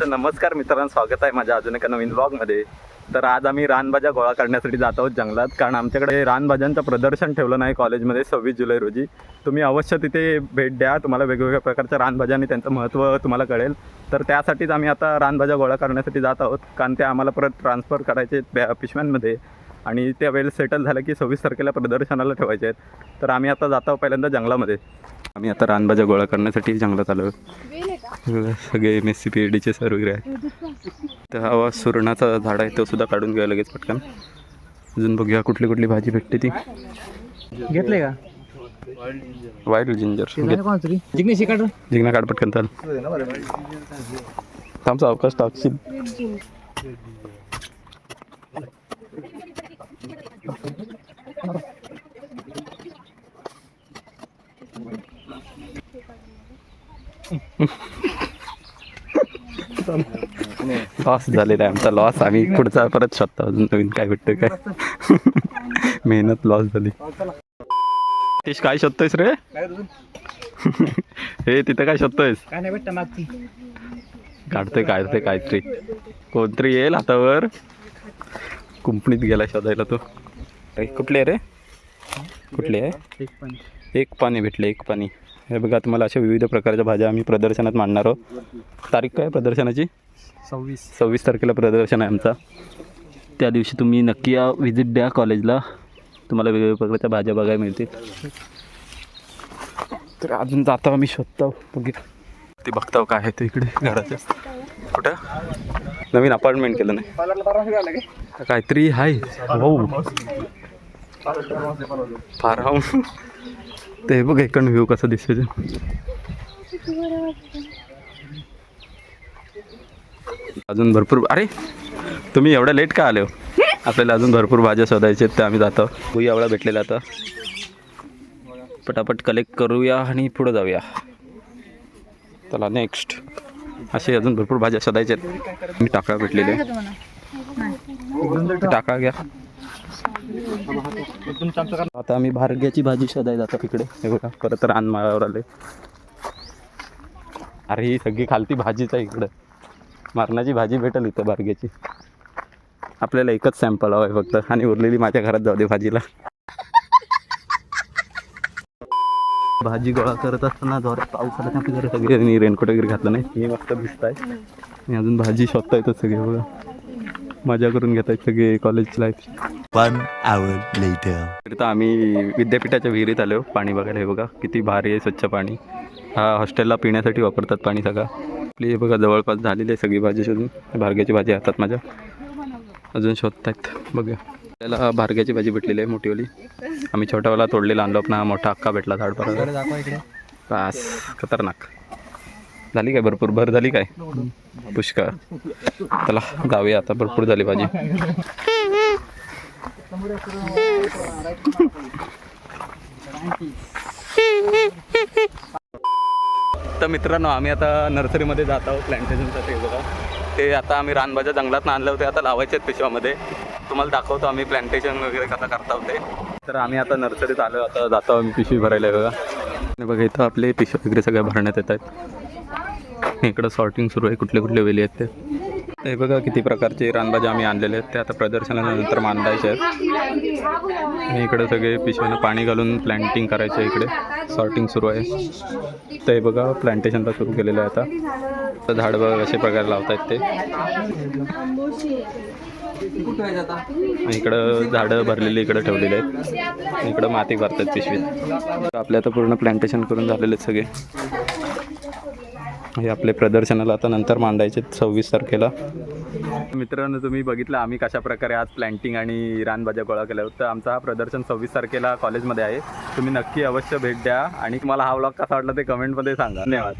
तर नमस्कार मित्रांनो स्वागत आहे माझ्या अजून एका नवीन ब्लॉगमध्ये तर आज आम्ही रानभाज्या गोळा करण्यासाठी जात आहोत जंगलात कारण आमच्याकडे रानभाज्यांचं प्रदर्शन ठेवलं नाही कॉलेजमध्ये सव्वीस जुलै रोजी. तुम्ही अवश्य तिथे भेट द्या तुम्हाला वेगवेगळ्या प्रकारच्या रानभाज्या आणि त्यांचं महत्त्व तुम्हाला कळेल. तर त्यासाठीच आम्ही आता रानभाज्या गोळा करण्यासाठी जात आहोत कारण ते आम्हाला परत ट्रान्सफर करायचे बॅ- पिशव्यांमध्ये आणि त्या वेळेस सेटल झालं की सव्वीस तारखेला प्रदर्शनाला ठेवायचे आहेत. तर आम्ही आता जात आहोत पहिल्यांदा जंगलामध्ये. आम्ही आता रानभाज्या गोळा करण्यासाठी जंगलात आलो. सगळे M S C P H डीचे सर वगैरे आहे तर हवा सुरणाचा झाड आहे तो सुद्धा काढून घ्या लगेच पटकन. अजून बघूया कुठली कुठली भाजी भेटते ती. घेतले का? वाईल्ड जिंजर जिग्नेश काढ काढ पटकन चाल. थांबचा अवकाश टाकशील. लॉस झालेला आहे आमचा लॉस आम्ही पुढचा परत शोधतो. अजून नवीन काय भेटतं काय? मेहनत लॉस झाली. तेच काय शोधतोयस रे? हे तिथं काय शोधतोयस? काय नाही भेटत मागती काढतोय काढतोय काहीतरी. कोणतरी येईल हातावर. कुंपणीत गेला शोधायला तो. कुठले आहे रे? कुठले? आहे एक पाणी भेटले एक पाणी. हे बघा तुम्हाला अशा विविध प्रकारच्या भाज्या आम्ही प्रदर्शनात मांडणार आहोत. तारीख काय प्रदर्शनाची? सव्वीस. सव्वीस तारखेला प्रदर्शन आहे आमचा. त्या दिवशी तुम्ही नक्की या व्हिजिट द्या कॉलेजला तुम्हाला वेगवेगळ्या प्रकारच्या भाज्या बघायला मिळतील. तर अजून जातो आम्ही शोधतो बघा ते बघताव काय आहे ते इकडे घराच्या. कुठं? नवीन अपार्टमेंट केलं नाही. काहीतरी आहे. हो फार ते बघ इकडनं व्ह्यू कसं दिसतो अजून भरपूर अरे तुम्ही एवढ्या लेट का आले हो? आपल्याला अजून भरपूर भाज्या शोधायच्या आहेत त्या आम्ही जातो. भुई एवढा भेटलेला आता. पटापट कलेक्ट करूया आणि पुढं जाऊया. चला नेक्स्ट असे अजून भरपूर भाज्या शोधायच्या आहेत. मी टाकळा भेटलेले. टाकळा घ्या. आता आम्ही भारग्याची भाजी शोधायला जातो तिकडे. हे बघा परत रानमाळावर आले. अरे ही सगळी खालती भाजीच आहे इकडं. मारणाची भाजी भेटेल इथं भारग्याची. आपल्याला एकच सॅम्पल हवा आहे फक्त. आणि उरलेली माझ्या घरात जाऊ दे भाजीला. भाजी गोळा करत असताना जोरात पाऊस आला सगळे रेनकोट वगैरे घातलं नाही. हे मस्त दिसत आहे अजून भाजी शोधता येतो सगळे बघा. मजा करून घेत आहेत सगळे college life One hour later. तर आम्ही विद्यापीठाच्या विहिरीत आलो पाणी बघायला. हे बघा किती भारी आहे स्वच्छ पाणी. हा हॉस्टेलला पिण्यासाठी वापरतात पाणी सगळं. आपली हे बघा जवळपास झालेली आहे सगळी भाजी शोधून. भारग्याची भाजी हातात माझ्या. अजून शोधतायत. बघूया. त्याला भारग्याची भाजी भेटलेली आहे मोठीवाली. आम्ही छोटावाला तोडलेला आणलो पण हा मोठा अक्का भेटला झाड परत. खतरनाक. झाली काय? भरपूर भर झाली काय? पुष्कळ. चला जाऊया आता. भरपूर झाली भाजी. तर मित्रांनो आम्ही आता नर्सरीमध्ये जात आहोत प्लॅन्टेशनसाठी बघा. ते आता आम्ही रानभाज्या जंगलात आणलं होते आता लावायचे आहेत पिशवामध्ये तुम्हाला दाखवतो आम्ही प्लॅन्टेशन वगैरे कसं करता होते. तर आम्ही आता नर्सरीत आलो आता जातो आम्ही पिशवी भरायला बघा. आणि बघा इथं आपले पिशवी वगैरे सगळ्या भरण्यात येत आहेत. इकडं सॉर्टिंग सुरू आहे कुठले कुठले वेली आहेत ते. हे बघा किती प्रकारचे रानभाज्या आम्ही आणलेले आहेत. ते आता प्रदर्शनानंतर मांडायचे आहेत. आणि इकडे सगळे पिशव्यानं पाणी घालून प्लॅन्टिंग करायचं आहे इकडे. सॉर्टिंग सुरू आहे. तर हे बघा प्लॅन्टेशनला सुरू केलेलं आहे आता. तर झाड बघा असे प्रकारे लावतायत ते. इकडं झाडं भरलेली इकडं ठेवलेली आहेत. इकडं माती भरतात पिशवीत. आपल्या आता पूर्ण प्लांटेशन करून झालेले आहेत सगळे. हे आपले प्रदर्शनाला आता नंतर मांडायचे सव्वीस तारखेला. मित्रांनो तुम्ही बघितलं आम्ही कशा प्रकारे आज प्लॅन्टिंग आणि रानभाज्या गोळा केल्या. तर आमचा हा प्रदर्शन सव्वीस तारखेला कॉलेजमध्ये आहे. तुम्ही नक्की अवश्य भेट द्या आणि तुम्हाला हा व्लॉग कसा वाटला ते कमेंटमध्ये सांगा. धन्यवाद.